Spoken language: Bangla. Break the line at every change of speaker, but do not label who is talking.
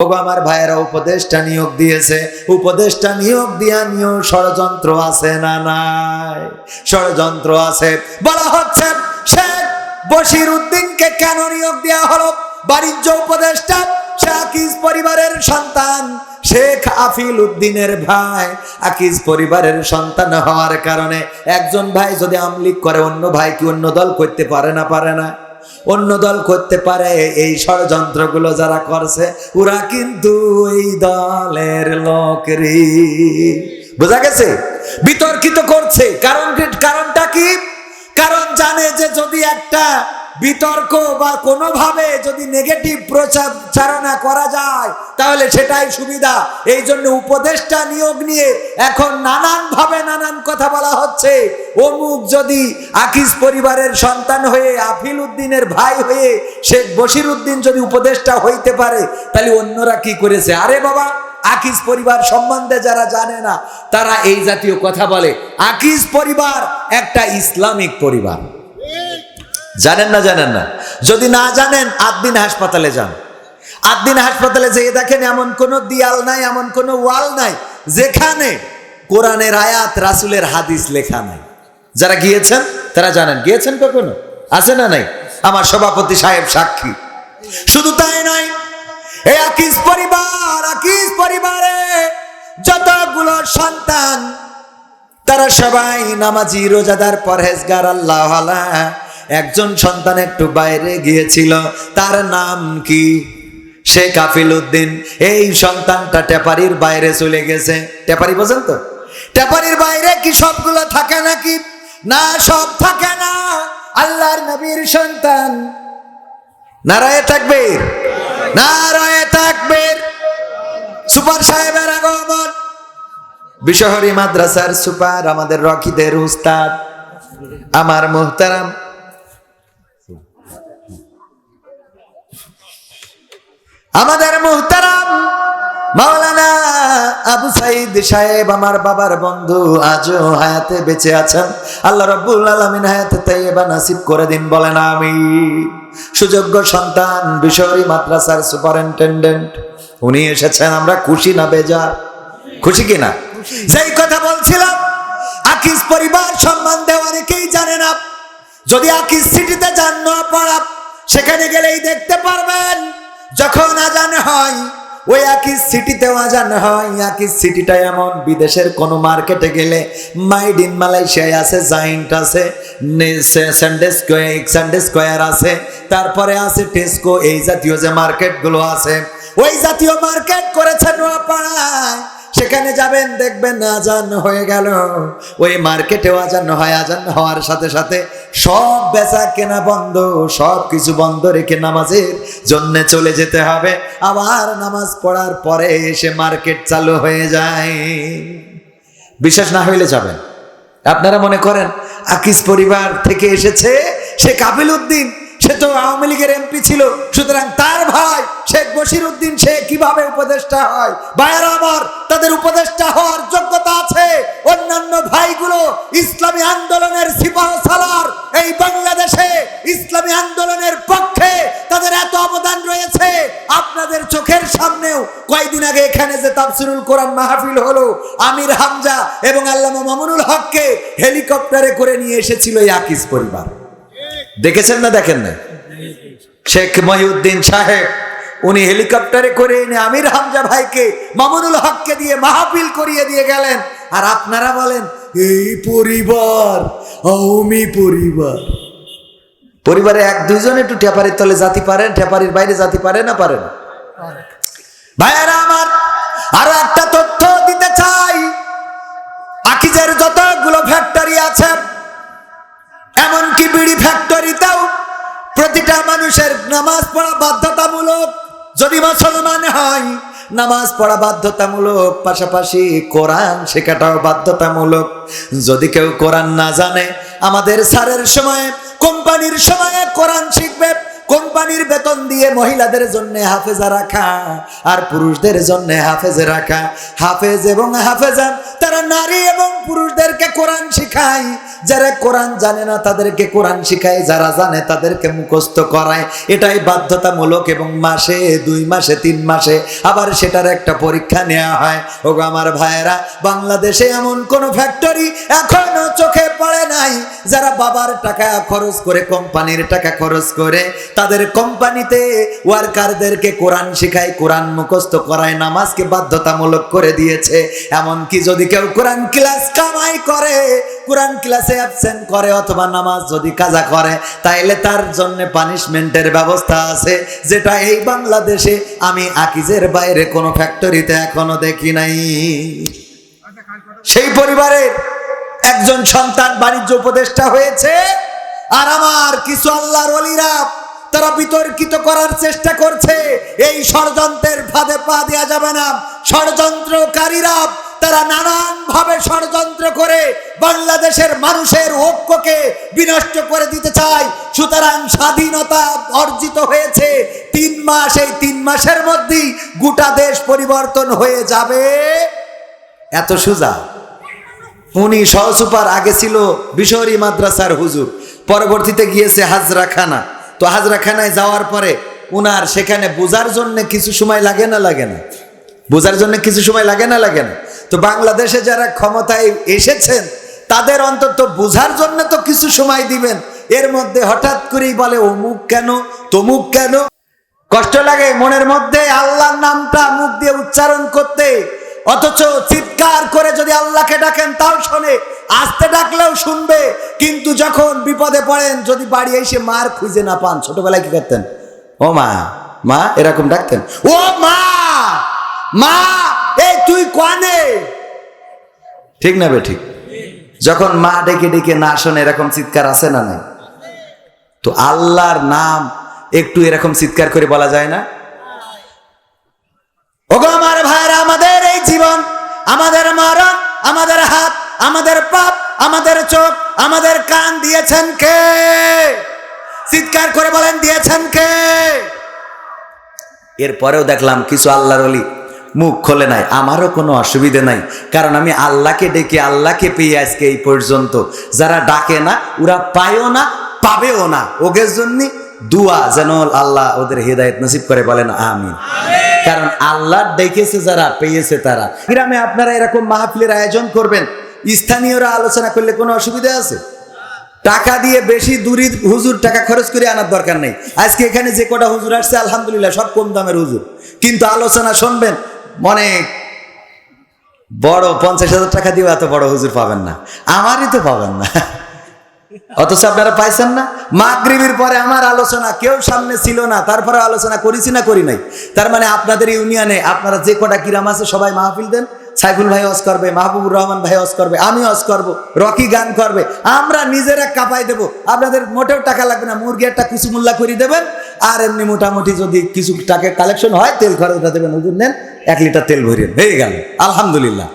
আমার ভাইয়েরা উপদেশটা নিয়োগ দিয়েছে। উপদেশটা নিয়োগ দিয়া নিয়েও ষড়যন্ত্র আছে না নাই? ষড়যন্ত্র আছে। বলা হচ্ছে, শেখ বশির উদ্দিনকে কেন নিয়োগ দেওয়া হলো? বাণিজ্য উপদেষ্টা শাকিজ পরিবারের সন্তান, শেখ আফিল উদ্দিনের ভাই। আকিজ পরিবারের সন্তান হওয়ার কারণে একজন ভাই যদি আমলিক করে, অন্য ভাই কি অন্য দল করতে পারে না পারে না? অন্য দল করতে পারে, এই ষড়যন্ত্রগুলো যারা করছে, ওরা কিন্তু এই দলের লোকেরই। বোঝা গেছে? বিতর্কিত করছে। কারণ কারণটা কি? কারণ জানে যে যদি একটা বিতর্ক বা কোনোভাবে যদি নেগেটিভ প্রচারণা করা যায়, তাহলে সেটাই সুবিধা। এই জন্য উপদেষ্টা নিয়োগ নিয়ে এখন নানান ভাবে নানান কথা বলা হচ্ছে। অমুক যদি আকিস পরিবারের সন্তান হয়ে আফিল উদ্দিনের ভাই হয়ে, শেখ বশির উদ্দিন যদি উপদেষ্টা হইতে পারে, তাহলে অন্যরা কি করেছে? আরে বাবা আকিজ পরিবার সম্বন্ধে যারা জানে না, তারা এই জাতীয় কথা বলে। আকিজ পরিবার একটা ইসলামিক পরিবার। জানেন না জানেন না? যদি না জানেন আদিন হাসপাতালে যান। আদিন হাসপাতালে যেয়ে দেখেন এমন কোনো দিয়াল নাই, এমন কোনো ওয়াল নাই, যেখানে কোরআনের আয়াত, রাসুলের হাদিস লেখা নাই। যারা গিয়েছেন, তারা জানেন। গিয়েছেন কখনো? আছে না নাই? আমার সভাপতি সাহেব সাক্ষী। শুধু তাই নয়, এই আকিস পরিবার আকিস পরিবারে যতগুলো সন্তান, তারা সবাই নামাজি রোজাদার পরহেজগার আল্লাহ একজন সন্তান একটু বাইরে গিয়েছিল, তার নাম কি? শেখ আফিল উদ্দিন। এই সন্তানটা টেপারির বাইরে চলে গেছে। টেপারি বোঝেন তো? টেপারির বাইরে কি সবগুলো থাকে নাকি? না, সব থাকে না। আল্লাহর নবীর সন্তান। নারায়ে থাকবে নারায়ে তাকবীর। সুপার সাহেবের আগমন। বিশহরী মাদ্রাসার সুপার, আমাদের রকিদের উস্তাদ, আমার মুহতারাম। আমাদের মুহতারাম, মাওলানা আবু সাইদ সাহেব, আমার বাবার বন্ধু, আজও হায়াতে বেঁচে আছেন। আল্লাহ রব্বুল আলমিন হায়াতে তাইবা নাসিব করে দিন, বলেন আমি সুযোগ্য সন্তান, বিশহরী মাদ্রাসার সুপারিনটেন্ডেন্ট। উনি এসেছেন, আমরা খুশি না বেজার? খুশি কিনা যেই কথা বলছিলাম, আকিস পরিবার সম্মান দেওয়া অনেকেই জানে না। যদি আকিস সিটিতে যান, না পড়া সেখানে গেলেই দেখতে পারবেন, যখন আজান হয়, ওই আকিস সিটিতেও আজান হয়। আকিস সিটিটা এমন, বিদেশের কোনো মার্কেটে গেলে মাইড ইন মালয়েশিয়ায় আছে জাইন্ট আছে সানডে স্কোয়ার সানডে স্কোয়ার আছে, তারপরে আছে টেস্কো, এই জাতীয় যে মার্কেটগুলো আছে ওই জাতীয় মার্কেট করেছে নোয়াপাড়ায়। সেখানে যাবেন, দেখবেন আজান হয়ে গেল। ওই মার্কেটেও আজান হয়, আজান হওয়ার সাথে সাথে সব বেচা কেনা বন্ধ, সব কিছু বন্ধ রেখে নামাজের জন্য চলে যেতে হবে। আবার নামাজ পড়ার পরে এসে মার্কেট চালু হয়ে যায়। বিশ্বাস না হইলে যাবেন। আপনারা মনে করেন, আকিস পরিবার থেকে এসেছে সে কাবিল উদ্দিন। সে তো আওয়ামী লীগের এমপি ছিল। সুতরাং তার ভাই শেখ বশির উদ্দিন সে কীভাবে উপদেষ্টা হয়? ভাইয়ারা আমার, তাদের উপদেষ্টা হওয়ার যোগ্যতা আছে। অন্যান্য ভাইগুলো ইসলামী আন্দোলনের সিপাহ সালার এই বাংলাদেশে ইসলামী আন্দোলনের পক্ষে তাদের এত অবদান রয়েছে। আপনাদের চোখের সামনেও কয়েকদিন আগে এখানে যে তাফসিরুল কোরআন মাহফিল হলো, আমির হামজা এবং আল্লামা মামুনুল হককে হেলিকপ্টারে করে নিয়ে এসেছিল এই আকিস পরিবার। দেখেছেন না, দেখেন না শেখ মহিউদ্দিন সাহেব, উনি হেলিকপ্টারে করে এনে আমির হামজা ভাইকে, মামুনুল হককে দিয়ে মাহফিল করিয়ে দিয়ে গেলেন। আর আপনারা বলেন, এই পরিবার, আওয়ামী পরিবার। পরিবারে এক, দুইজন একটু টেপারির তলে জাতি পারেন, ঠেপারির বাইরে জাতি পারে না পারেন ভাইয়ারা আমার, আরও একটা তথ্য দিতে চাই। আকিজের যতগুলো ফ্যাক্টরি আছে এমনকি বিড়ি ফ্যাক্টরিতেও প্রতিটা মানুষের নামাজ পড়া বাধ্যতামূলক। যদি মুসলমান হয়, নামাজ পড়া বাধ্যতামূলক, পাশাপাশি কোরআন শেখাটাও বাধ্যতামূলক। যদি কেউ কোরআন না জানে, আমাদের সারের সময়, কোম্পানির সময়ে কোরআন বেতন দিয়ে মহিলাদের জন্য হাফেজা রাখা আর পুরুষদের জন্য হাফেজে রাখা। হাফেজ এবং হাফেজা তারা নারী এবং পুরুষদেরকে কোরআন শিখায়। যারা কোরআন জানে না, তাদেরকে কোরআন শিখায়। যারা জানে, তাদেরকে মুখস্থ করায়। এটাই বাধ্যতামূলক এবং মাসে, দুই মাসে, তিন মাসে আবার সেটার একটা পরীক্ষা নেওয়া হয়। ওগো আমার ভাইয়েরা, বাংলাদেশে এমন কোন ফ্যাক্টরি এখনও চোখে পড়ে নাই। যারা বাবার টাকা খরচ করে, কোম্পানির টাকা খরচ করে, তাদের কোম্পানিতে ওয়ার্কারদেরকে কোরআন শিখায়, কোরআন মুখস্থ করায়, নামাজকে বাধ্যতামূলক করে দিয়েছে। এমনকি যদি কেউ কোরআন ক্লাস কামাই করে, কোরআন ক্লাসে অ্যাবসেন্ট করে অথবা নামাজ যদি কাজা করে, তাইলে তার জন্য পানিশমেন্টের ব্যবস্থা আছে। যেটা এই বাংলাদেশে আমি আকিজের বাইরে কোনো ফ্যাক্টরিতে এখনও দেখি নাই। সেই পরিবারের একজন সন্তান বাণিজ্য উপদেষ্টা হয়েছে, আর আমার কিছু আল্লাহর অলিরা তারা বিতর্কিত করার চেষ্টা করছে। এই ষড়যন্ত্রের ফাঁদে পা দেওয়া যাবে না। ষড়যন্ত্রকারীরা তারা নানান ভাবে ষড়যন্ত্র করে বাংলাদেশের মানুষের ঐক্যকে বিনষ্ট করে দিতে চায়। সুতরাং স্বাধীনতা অর্জিত হয়েছে। তিন মাস, এই তিন মাসের মধ্যেই গোটা দেশ পরিবর্তন হয়ে যাবে। এত সুজা। উনি সহসুপার আগে ছিল বিশহরি মাদ্রাসার হুজুর, পরবর্তীতে গিয়েছে হাজরাখানা। তো হাজরাখানায় যাওয়ার পরে উনার সেখানে বোঝার জন্য কিছু সময় লাগে না লাগে না? বোঝার জন্য কিছু সময় লাগে না লাগে না? তো বাংলাদেশে যারা ক্ষমতায় এসেছেন, তাদের অন্তত বোঝার জন্য তো কিছু সময় দিবেন। এর মধ্যে হঠাৎ করেই বলে, অমুক কেন? তমুক কেন? কষ্ট লাগে মনের মধ্যে আল্লাহর নামটা মুখ দিয়ে উচ্চারণ করতে। অথচ চিৎকার করে যদি আল্লাহকে ডাকেন তাও শোনে, আস্তে ডাকলেও শুনবে। কিন্তু যখন বিপদে পড়েন, যদি বাড়ি এসে মার খুঁজে না পান, ছোটবেলায় কি করতেন? ও মা মা, এরকম ডাকতেন। ও মা মা, এই তুই কানে? ঠিক না বে, ঠিক। যখন মা ডেকে ডেকে না শোনে, এরকম চিৎকার আছে না নাই? তো আল্লাহর নাম একটু এরকম চিৎকার করে বলা যায় না? ওগো আমার জীবন আমাদের মরণ, আমাদের হাত, আমাদের পাপ, আমাদের চোখ, আমাদের কান দিয়েছেন কে? চিৎকার করে বলেন, দিয়েছেন কে? এরপরেও দেখলাম কিছু আল্লাহর অলি মুখ খোলে নাই। আমারও কোনো অসুবিধে নাই। কারণ আমি আল্লাহকে ডেকে আল্লাহকে পেয়ে আজকে এই পর্যন্ত। যারা ডাকে না, ওরা পায়ও না, পাবেও না। ওদের জন্য দুয়া যেন আল্লাহ ওদের হৃদায়ত নসিব করে বলেন আমিন। কারণ আল্লাহ ডেকেছে যারা পেয়েছে তারা। গ্রামে আপনারা এরকম মাহফিলের আয়োজন করবেন স্থানীয়রা আলোচনা করলে কোনো অসুবিধা আছে? টাকা দিয়ে বেশি দূরি হুজুর টাকা খরচ করে আনার দরকার নেই। আজকে এখানে যে কটা হুজুর আসছে আলহামদুলিল্লাহ সব কম দামের হুজুর। কিন্তু আলোচনা শুনবেন অনেক বড় পঞ্চাশ হাজার টাকা দিয়ে এত বড় হুজুর পাবেন না। আমারই তো পাবেন না। অথচ আপনারা পাইছেন না? মাগরিবির পরে আমার আলোচনা কেউ সামনে ছিল না, তারপরে আলোচনা করেছি না করি নাই। তার মানে আপনাদের ইউনিয়নে আপনারা যে কটা কিরাম আছে সবাই মাহফিল দেন। সাইফুল ভাই অস করবে, মাহবুবুর রহমান ভাই অস করবে, আমি অস করব, রকি গান করবে। আমরা নিজেরা কাপাই দেব। আপনাদের মোটেও টাকা লাগবে না, মুরগি একটা কুচুমুল্লা করে দেবেন। আর এমনি মোটামুটি যদি কিছু টাকা কালেকশন হয়, তেল খরচটা দেবেন হুজুর নেন, এক লিটার তেল ভরিয়ে হয়ে গেল, আলহামদুলিল্লাহ।